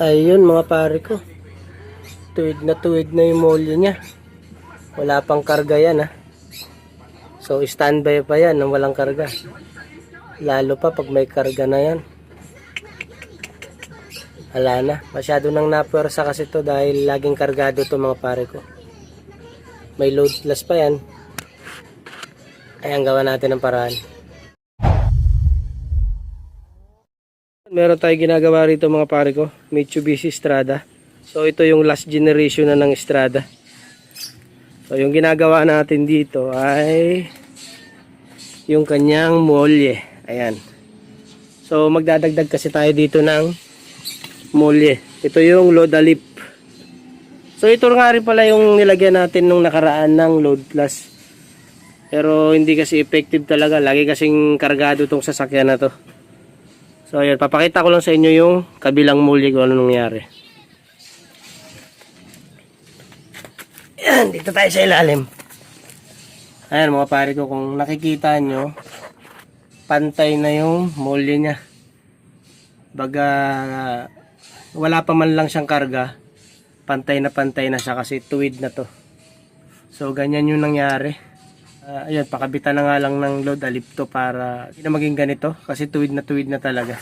Ayun mga pare ko. Tuwid na tuwid na yung molly niya. Wala pang karga yan ha. So standby pa yan nang walang karga. Lalo pa pag may karga na yan. Wala na. Masyado nang napwersa kasi to dahil laging kargado to mga pare ko. May loadless pa yan. Ayan gawa natin ng paraan. Meron tayo ginagawa rito mga pare ko. Mitsubishi Strada. So ito yung last generation na ng Strada. So yung ginagawa natin dito ay yung kanyang molye. Ayan. So magdadagdag kasi tayo dito ng molye. Ito yung load lip. So ito nga rin pala yung nilagyan natin nung nakaraan ng load plus. Pero hindi kasi effective talaga. Lagi kasing kargado tong sasakyan na to. So ayan, papakita ko lang sa inyo yung kabilang molye kung ano nangyari. Ayan, dito tayo sa ilalim. Ayan mga pare ko, kung nakikita nyo, pantay na yung molye niya. Baga, wala pa man lang siyang karga, pantay na pantay na siya kasi tuwid na to. So ganyan yung nangyari. Ah, ayun, pakabitan na nga lang ng load alip to para hindi na maging ganito kasi tuwid na tuwid na talaga.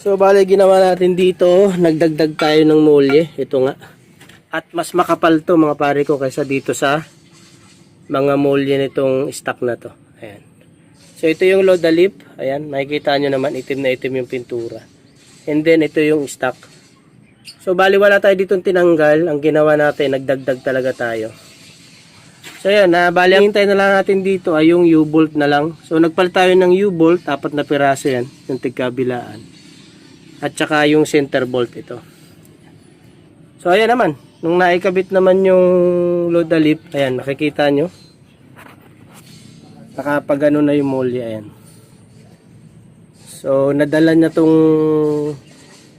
So bale ginawa natin dito, nagdagdag tayo ng molye, ito nga. At mas makapal to mga pare ko kaysa dito sa mga molye nitong stock na to. Ayan. So ito yung load alip, ayan, makikita nyo naman itim na itim yung pintura. And then ito yung stock. So bali wala tayo dito tinanggal, ang ginawa natin nagdagdag talaga tayo. So yan, na bali ang hintay na lang natin dito ay yung U-bolt na lang. So nagpalit tayo ng U-bolt, apat na piraso yan, yung tigkabilaan. At saka yung center bolt ito. So ayan naman, nung naikabit naman yung load lip, ayan, nakikita nyo. Nakapagano na yung molly, ayan. So nadala na tong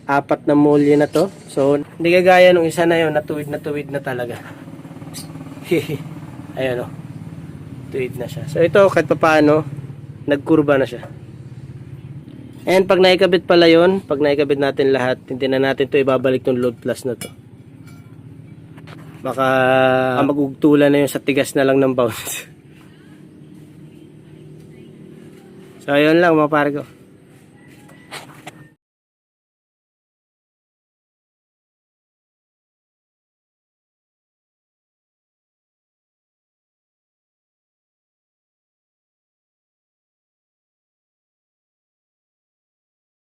apat na molly na to. So hindi kagaya nung isa na yun, natuwid na tuwid na talaga. ayan o. Tuwid na siya. So ito kahit pa paano, nagkurba na siya. And pag naikabit pala yon, pag naikabit natin lahat, hindi na natin to ibabalik tong load plus na to. Baka magugtulan na yung sa tigas na lang ng bounce. so ayun lang mga pare ko.